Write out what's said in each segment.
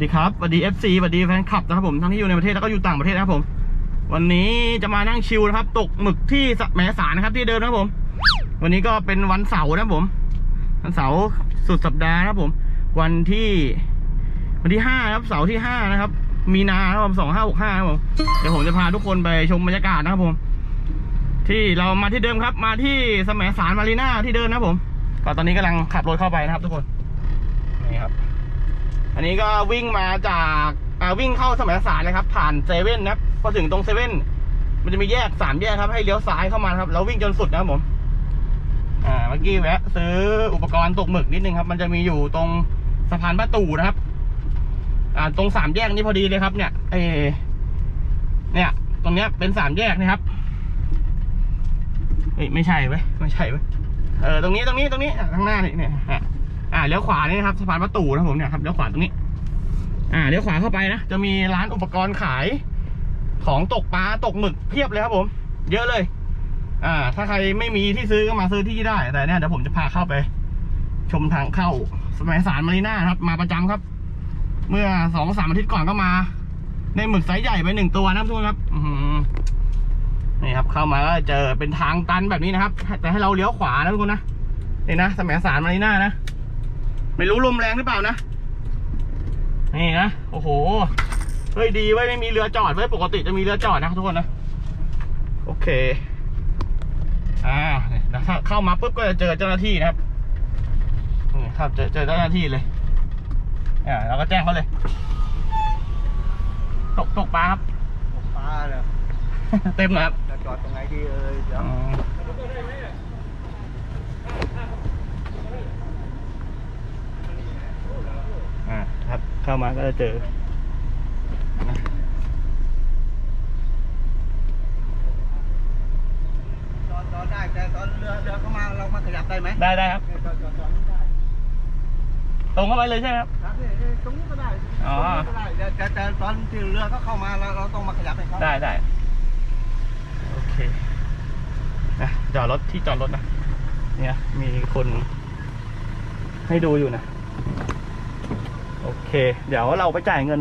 สดีครับสวัสดี FC สวัสดีแฟนคลับนะครับผมทั้งที่อยู่ในประเทศแล้วก็อยู่ต่างประเทศนะครับผม วันนี้จะมานั่งชิลนะครับ ตกหมึกที่แหมสารนะครับที่เดิมนะครับผม วันนี้ก็เป็นวันเสาร์นะครับผม วันเสาร์สุดสัปดาห์นะครับผม วันที่ วันที่ห้าครับเสาร์ที่ห้านะครับ มีนาครับผมสองห้าหกห้าครับผมเดี๋ยวผมจะพาทุกคนไปชมบรรยากาศนะครับผม ที่เรามาที่เดิมครับ มาที่แสมสารมารีนาที่เดิมนะครับผมก็ตอนนี้กำลังขับรถเข้าไปนะครับทุกคน อันนี้ก็วิ่งมาจากอ่าวิ่งเข้าสมัยสารเลยครับ ผ่านเซเว่นนะครับพอถึงตรงเซเว่นมันจะมีแยกสามแยกครับ ให้เลี้ยวซ้ายเข้ามาครับแล้ววิ่งจนสุดนะครับผมอ่าเมื่อกี้แวะซื้ออุปกรณ์ตกหมึกนิดนึงครับ มันจะมีอยู่ตรงสะพานบ้านตู่นะครับ อ่า ตรงสามแยกนี้พอดีเลยครับ เนี่ยเออเนี่ย ตรงเนี้ยเป็นสามแยกนะครับเฮ้ยไม่ใช่เว้ยไม่ใช่เว้ยเออตรงนี้ตรงนี้ตรงนี้ข้างหน้านี่เนี่ย อ่าเลี้ยวขวานี่นะครับสะพานประตูนะผมเนี่ยครับเลี้ยวขวาตรงนี้ อ่าเลี้ยวขวาเข้าไปนะจะมีร้านอุปกรณ์ขาย ของตกปลาตกหมึกเพียบเลยครับผม เยอะเลย อ่า ถ้าใครไม่มีที่ซื้อก็มาซื้อที่ได้ แต่เนี่ยเดี๋ยวผมจะพาเข้าไป ชมทางเข้าสมัยสารมารีน่าครับ มาประจำครับ เมื่อสองสามอาทิตย์ก่อนก็มา ในหมึกไซส์ใหญ่ไปหนึ่งตัวนะทุกคนครับอืนี่ครับ เข้ามาก็เจอเป็นทางตันแบบนี้นะครับ แต่ให้เราเลี้ยวขวานะทุกคนนะนี่นะสมัยสารมารีน่านะ ไม่รู้ลมแรงหรือเปล่านะ นี่นะ โอ้โห เฮ้ยดีไว้ยไม่มีเรือจอดไว้ยปกติจะมีเรือจอดนะทุกคนนะ โอเค อ่าเนี่ยแล้วถ้าเข้ามาปุ๊บก็จะเจอเจ้าหน้าที่นะครับนี่ครับเจอเจอเจ้าหน้าที่เลยอ่าเราก็แจ้งเขาเลย ตกตกปลาครับปลาเนี่ยเต็มนะครับจะจอดตรงไหนดีเอ่ยเดี๋ยว อืมอ่าครับ เข้ามาก็จะเจอนะจอดจอดได้แต่ตอนเรือเรือเข้ามาเรามาขยับได้ไหมได้ได้ครับจอดจอดจอดนี่ได้ตรงเข้าไปเลยใช่ไหมครับครับนี่นี่ตรงนี้ก็ได้อ๋อตรงนี้ก็ได้แต่แต่แต่ตอนที่เรือเขาเข้ามาเราเราต้องมาขยับให้เขาได้ได้โอเคนะจอดรถที่จอดรถนะเนี่ยมีคนให้ดูอยู่นะ โอเค เดี๋ยวเราไปจ่ายเงิน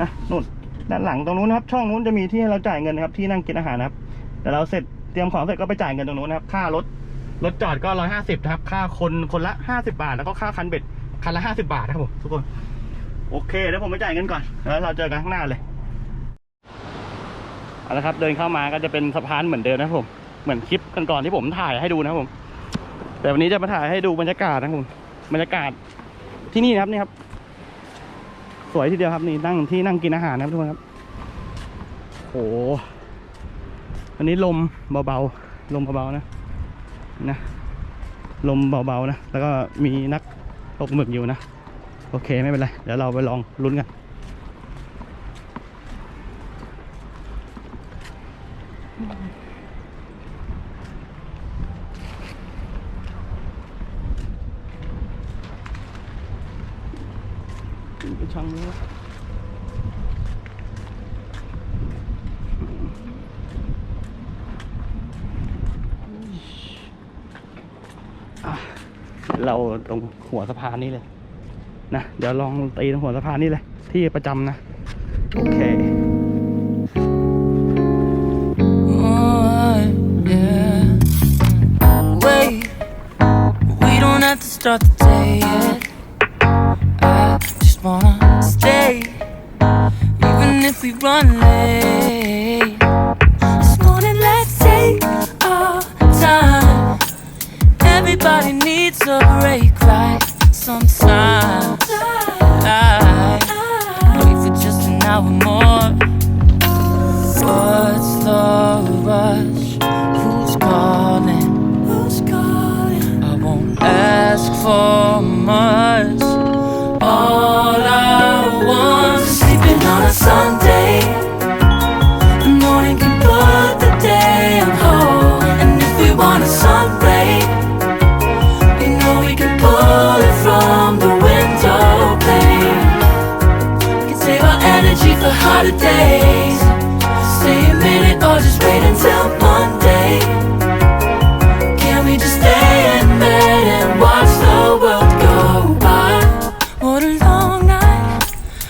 นะนู่นด้านหลังตรงนู้นนะครับ ช่องนู้นจะมีที่ให้เราจ่ายเงินนะครับ ที่นั่งกินอาหารนะครับแต่เราเสร็จเตรียมของเสร็จก็ไปจ่ายเงินตรงนู้นนะครับ ค่ารถรถจอดก็ร้อยห้าสิบนะครับ ค่าคนคนละห้าสิบาท แล้วก็ค่าคันเบ็ดคันละห้าสิบาทนะครับผมทุกคนโอเคเดี๋ยวผมไปจ่ายเงินก่อนแล้วเราเจอกันข้างหน้าเลยเอาละครับ เดินเข้ามาก็จะเป็นสะพานเหมือนเดิมนะครับผมเหมือนคลิปก่อนๆที่ผมถ่ายให้ดูนะครับผม แต่วันนี้จะมาถ่ายให้ดูบรรยากาศนะครับผมบรรยากาศที่นี่นะครับนี่ครับ สวยทีเดียวครับนี่นั่งที่นั่งกินอาหารนะครับทุกคนครับโหวันนี้ลมเบาๆลมเบาๆนะนะ ลมเบาๆนะ แล้วก็มีนักตกหมึกอยู่นะ โอเคไม่เป็นไร เดี๋ยวเราไปลองลุ้นกัน ไปช่องนี้วะอะเราตรงหัวสะพานนี้เลยนะเดี๋ยวลองตีตรงหัวสะพานนี้เลย ที่ประจำนะ โอเค Oh, yeah. Wait, we don't have to start the day yet. Wanna stay, even if we run late. This morning, let's take our time. Everybody needs a break, right? Sometimes. I wait for just an hour more. What's the rush? brighter days. Stay a minute or just wait until Monday. Can we just stay in bed and watch the world go by? What a long night.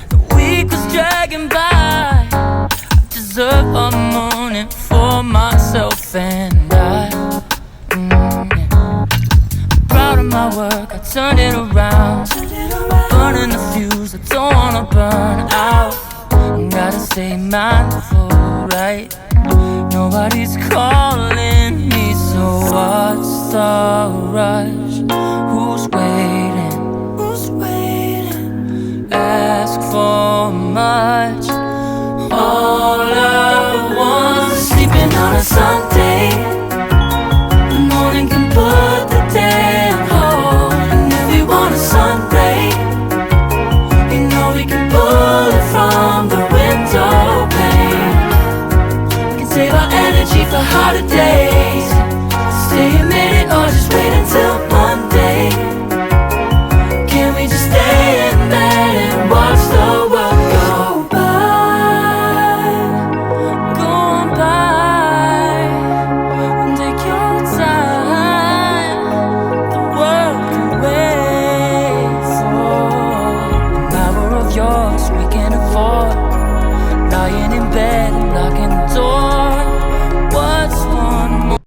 The week was dragging by. I deserve a morning for myself and I. Mm -hmm. I'm proud of my work. I turned it around. Turn it around. Burning the fuse. I don't wanna burn out. Stay mindful, right? Nobody's calling about a day.